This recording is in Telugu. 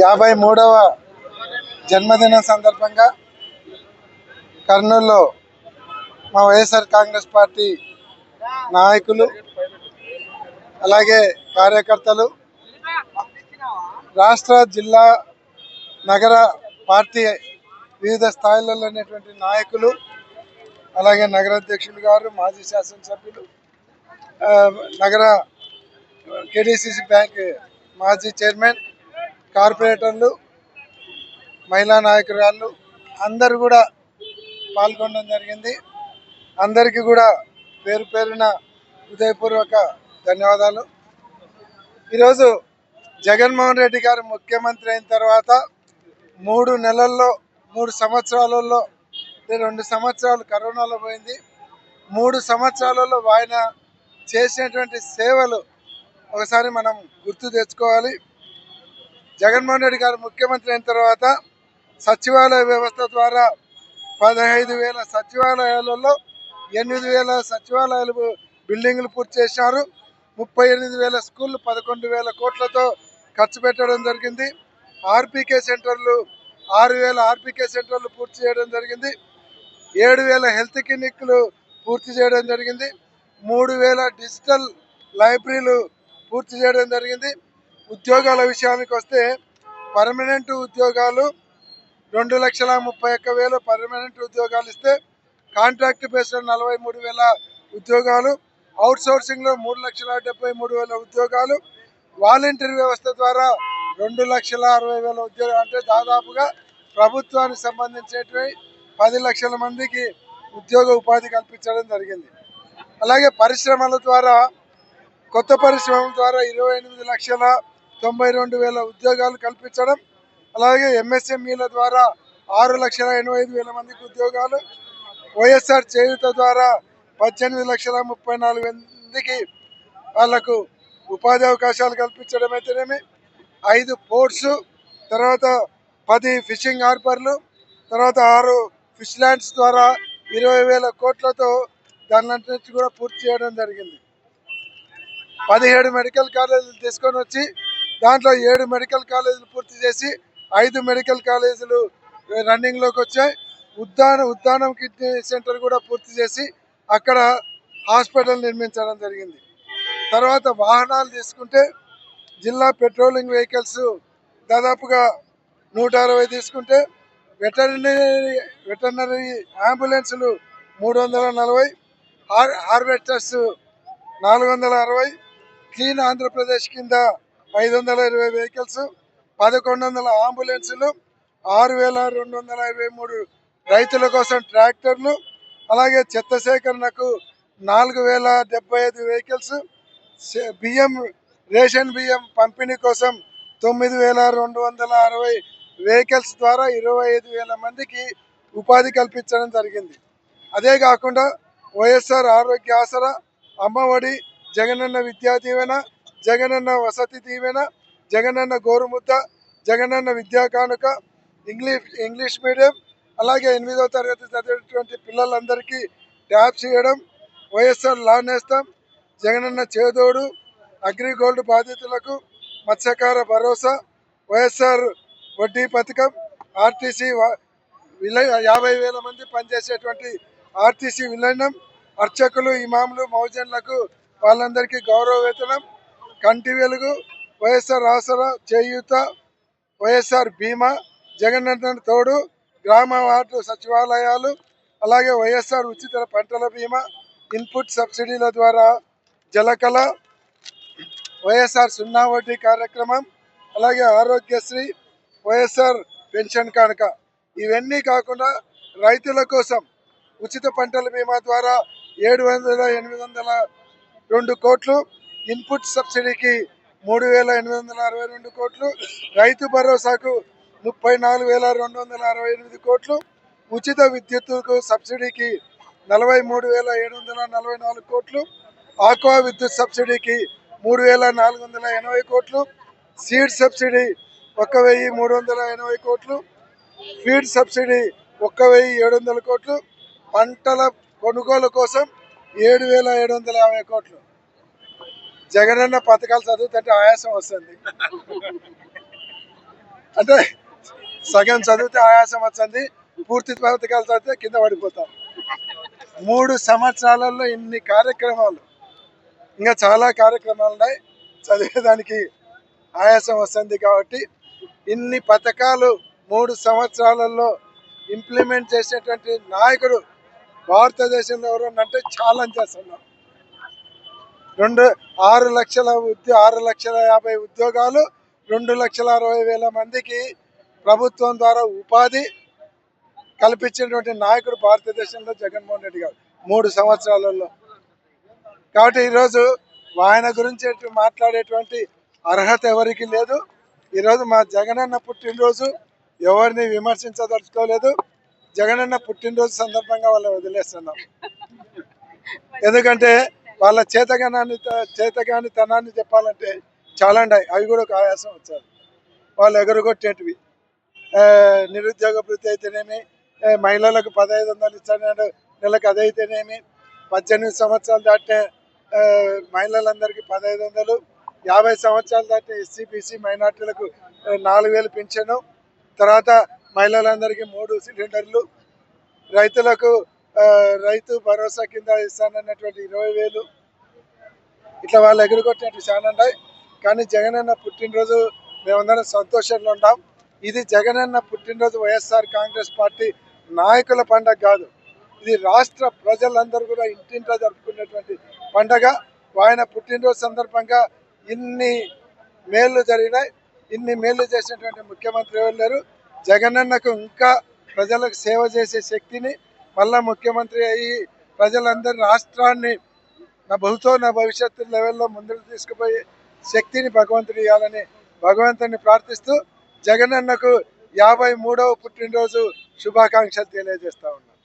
యాభై మూడవ జన్మదిన సందర్భంగా కర్నూలులో మా వైఎస్ఆర్ కాంగ్రెస్ పార్టీ నాయకులు అలాగే కార్యకర్తలు రాష్ట్ర జిల్లా నగర పార్టీ వివిధ స్థాయిలలో ఉన్నటువంటి నాయకులు అలాగే నగర అధ్యక్షులు గారు మాజీ శాసనసభ్యులు నగర కేడీసీసీ బ్యాంక్ మాజీ చైర్మన్ కార్పొరేటర్లు మహిళా నాయకురాళ్ళు అందరూ కూడా పాల్గొనడం జరిగింది. అందరికీ కూడా పేరు పేరున హృదయపూర్వక ధన్యవాదాలు. ఈరోజు జగన్మోహన్ రెడ్డి గారు ముఖ్యమంత్రి అయిన తర్వాత మూడు నెలల్లో మూడు సంవత్సరాలలో రెండు సంవత్సరాలు కరోనాలో పోయింది. మూడు సంవత్సరాలలో ఆయన చేసినటువంటి సేవలు ఒకసారి మనం గుర్తు తెచ్చుకోవాలి. జగన్మోహన్ రెడ్డి గారు ముఖ్యమంత్రి అయిన తర్వాత సచివాలయ వ్యవస్థ ద్వారా పదహైదు వేల సచివాలయాలలో ఎనిమిది వేల సచివాలయాలు బిల్డింగ్లు పూర్తి చేశారు. ముప్పై ఎనిమిది వేల స్కూళ్ళు పదకొండు వేల కోట్లతో ఖర్చు పెట్టడం జరిగింది. ఆర్పీకే సెంటర్లు ఆరు వేల ఆర్పీకే సెంటర్లు పూర్తి చేయడం జరిగింది. ఏడు వేల హెల్త్ క్లినిక్లు పూర్తి చేయడం జరిగింది. మూడు వేల డిజిటల్ లైబ్రరీలు పూర్తి చేయడం జరిగింది. ఉద్యోగాల విషయానికి వస్తే పర్మనెంట్ ఉద్యోగాలు రెండు లక్షల ముప్పై ఒక్క వేలు పర్మనెంట్ ఉద్యోగాలు ఇస్తే కాంట్రాక్ట్ బేస్డ్ నలభై మూడు వేల ఉద్యోగాలు అవుట్ సోర్సింగ్లో మూడు లక్షల డెబ్బై మూడు వేల ఉద్యోగాలు వాలంటీర్ వ్యవస్థ ద్వారా రెండు లక్షల అరవై వేల ఉద్యోగాలు అంటే దాదాపుగా ప్రభుత్వానికి సంబంధించేటివి పది లక్షల మందికి ఉద్యోగ ఉపాధి కల్పించడం జరిగింది. అలాగే పరిశ్రమల ద్వారా కొత్త పరిశ్రమల ద్వారా ఇరవై ఎనిమిది లక్షల తొంభై రెండు వేల ఉద్యోగాలు కల్పించడం అలాగే ఎంఎస్ఎంఈల ద్వారా ఆరు లక్షల ఎనభై ఐదు వేల మందికి ఉద్యోగాలు వైఎస్ఆర్ చేయూత ద్వారా పద్దెనిమిది లక్షల ముప్పై నాలుగు మందికి వాళ్ళకు ఉపాధి అవకాశాలు కల్పించడం అయితేనేమి ఐదు పోర్ట్స్ తర్వాత పది ఫిషింగ్ హార్బర్లు తర్వాత ఆరు ఫిష్ ల్యాండ్స్ ద్వారా ఇరవై వేల కోట్లతో దాన్నంటి కూడా పూర్తి చేయడం జరిగింది. పదిహేడు మెడికల్ కాలేజీలు తీసుకొని వచ్చి దాంట్లో ఏడు మెడికల్ కాలేజీలు పూర్తి చేసి ఐదు మెడికల్ కాలేజీలు రన్నింగ్లోకి వచ్చాయి. ఉద్దాన ఉద్దానం కిడ్నీ సెంటర్ కూడా పూర్తి చేసి అక్కడ హాస్పిటల్ నిర్మించడం జరిగింది. తర్వాత వాహనాలు తీసుకుంటే జిల్లా పెట్రోలింగ్ వెహికల్స్ దాదాపుగా నూట అరవై తీసుకుంటే వెటర్నరీ వెటర్నరీ అంబులెన్సులు మూడు వందల నలభై హార్వెస్టర్స్ నాలుగు వందల అరవై క్లీన్ ఆంధ్రప్రదేశ్ కింద ఐదు వందల ఇరవై వెహికల్స్ పదకొండు వందల అంబులెన్సులు ఆరు వేల రెండు వందల ఇరవై మూడు రైతుల కోసం ట్రాక్టర్లు అలాగే చెత్త సేకరణకు నాలుగు వేల డెబ్బై ఐదు వెహికల్స్ బియ్యం రేషన్ బియ్యం పంపిణీ కోసం తొమ్మిది వేల రెండు వందల అరవై వెహికల్స్ ద్వారా ఇరవై ఐదు వేల మందికి ఉపాధి కల్పించడం జరిగింది. అదే కాకుండా వైఎస్ఆర్ ఆరోగ్య ఆసరా అమ్మఒడి జగనన్న విద్యా దీవెన జగనన్న వసతి దీవెన జగనన్న గోరుముద్ద జగనన్న విద్యా కానుక ఇంగ్లీష్ ఇంగ్లీష్ మీడియం అలాగే ఎనిమిదో తరగతి చదివేటువంటి పిల్లలందరికీ ట్యాప్ చేయడం వైఎస్ఆర్ లానేస్తాం జగనన్న చేదోడు అగ్రిగోల్డ్ బాధితులకు మత్స్యకార భరోసా వైఎస్ఆర్ వడ్డీ పథకం ఆర్టీసీ వా- యాభై వేల మంది పనిచేసేటువంటి ఆర్టీసీ విలీనం అర్చకులు ఇమాములు మౌజన్లకు వాళ్ళందరికీ గౌరవ వేతనం కంటి వెలుగు వైఎస్ఆర్ ఆసరా చేయూత వైఎస్ఆర్ బీమా జగన్ తోడు గ్రామ వార్డు సచివాలయాలు అలాగే వైఎస్ఆర్ ఉచిత పంటల బీమా ఇన్పుట్ సబ్సిడీల ద్వారా జలకళ వైఎస్ఆర్ సున్నా వడ్డీ కార్యక్రమం అలాగే ఆరోగ్యశ్రీ వైఎస్ఆర్ పెన్షన్ కానుక. ఇవన్నీ కాకుండా రైతుల కోసం ఉచిత పంటల బీమా ద్వారా ఏడు వందల ఎనిమిది వందల రెండు కోట్లు ఇన్పుట్ సబ్సిడీకి మూడు వేల ఎనిమిది వందల అరవై రెండు కోట్లు రైతు భరోసాకు ముప్పై నాలుగు వేల రెండు వందల అరవై ఎనిమిది కోట్లు ఉచిత విద్యుత్తుకు సబ్సిడీకి నలభై మూడు వేల ఏడు వందల నలభై నాలుగు కోట్లు ఆక్వా విద్యుత్ సబ్సిడీకి మూడు వేల నాలుగు వందల ఎనభై కోట్లు సీడ్ సబ్సిడీ ఒక్క వెయ్యి మూడు వందల ఎనభై కోట్లు ఫీడ్ సబ్సిడీ ఒక్క వెయ్యి ఏడు వందల కోట్లు పంటల కొనుగోలు కోసం ఏడు వేల ఏడు వందల యాభై కోట్లు. జగనన్న పథకాలు చదువుతుంటే ఆయాసం వస్తుంది. అంటే సగం చదివితే ఆయాసం వచ్చింది పూర్తి పథకాలు చదివితే కింద పడిపోతాం. మూడు సంవత్సరాలలో ఇన్ని కార్యక్రమాలు ఇంకా చాలా కార్యక్రమాలు ఉన్నాయి. చదివేదానికి ఆయాసం వస్తుంది కాబట్టి ఇన్ని పథకాలు మూడు సంవత్సరాలలో ఇంప్లిమెంట్ చేసేటువంటి నాయకుడు భారతదేశంలో ఎవరన్నా అంటే ఛాలెంజ్ చేస్తున్నాం రెండు ఆరు లక్షల ఉద్యో ఆరు లక్షల యాభై ఉద్యోగాలు రెండు లక్షల అరవై వేల మందికి ప్రభుత్వం ద్వారా ఉపాధి కల్పించినటువంటి నాయకుడు భారతదేశంలో జగన్మోహన్ రెడ్డి గారు మూడు సంవత్సరాలలో. కాబట్టి ఈరోజు ఆయన గురించి మాట్లాడేటువంటి అర్హత ఎవరికి లేదు. ఈరోజు మా జగనన్న పుట్టినరోజు ఎవరిని విమర్శించదలుచుకోలేదు. జగనన్న పుట్టినరోజు సందర్భంగా వాళ్ళని వదిలేస్తున్నాం. ఎందుకంటే వాళ్ళ చేతగానాన్ని చేతగాని తనాన్ని చెప్పాలంటే చాలా ఉన్నాయి. అవి కూడా ఒక ఆయాసం వచ్చారు వాళ్ళు ఎగరగొట్టేటివి. నిరుద్యోగ వృత్తి అయితేనేమి మహిళలకు పదహైదు వందలు ఇచ్చాడు నెలకు అదైతేనేమి పద్దెనిమిది సంవత్సరాలు దాటే మహిళలందరికీ పదహైదు వందలు యాభై సంవత్సరాలు దాటే ఎస్సీ బీసీ మైనార్టీలకు నాలుగు వేలు పింఛను తర్వాత మహిళలందరికీ మూడు సిలిండర్లు. రైతులకు రైతు భరోసా కింద ఇస్తానన్నటువంటి ఇరవై వేలు. ఇట్లా వాళ్ళు ఎగురుకొట్టినట్టు చాలా ఉన్నాయి. కానీ జగనన్న పుట్టినరోజు మేమందరం సంతోషంలో ఉన్నాం. ఇది జగనన్న పుట్టినరోజు వైఎస్ఆర్ కాంగ్రెస్ పార్టీ నాయకుల పండగ కాదు. ఇది రాష్ట్ర ప్రజలందరూ కూడా ఇంటింటా జరుపుకునేటువంటి పండగ. ఆయన పుట్టినరోజు సందర్భంగా ఇన్ని మేళ్ళు జరిగినాయి. ఇన్ని మేలు చేసినటువంటి ముఖ్యమంత్రి ఎవరు లేరు? జగనన్నకు ఇంకా ప్రజలకు సేవ చేసే శక్తిని మళ్ళా ముఖ్యమంత్రి అయ్యి ప్రజలందరి రాష్ట్రాన్ని నా బహుతో నా భవిష్యత్తు లెవెల్లో ముందుకు తీసుకుపోయే శక్తిని భగవంతుడు ఇవ్వాలని భగవంతుని ప్రార్థిస్తూ జగనన్నకు యాభై మూడవ పుట్టినరోజు శుభాకాంక్షలు తెలియజేస్తా ఉన్నాను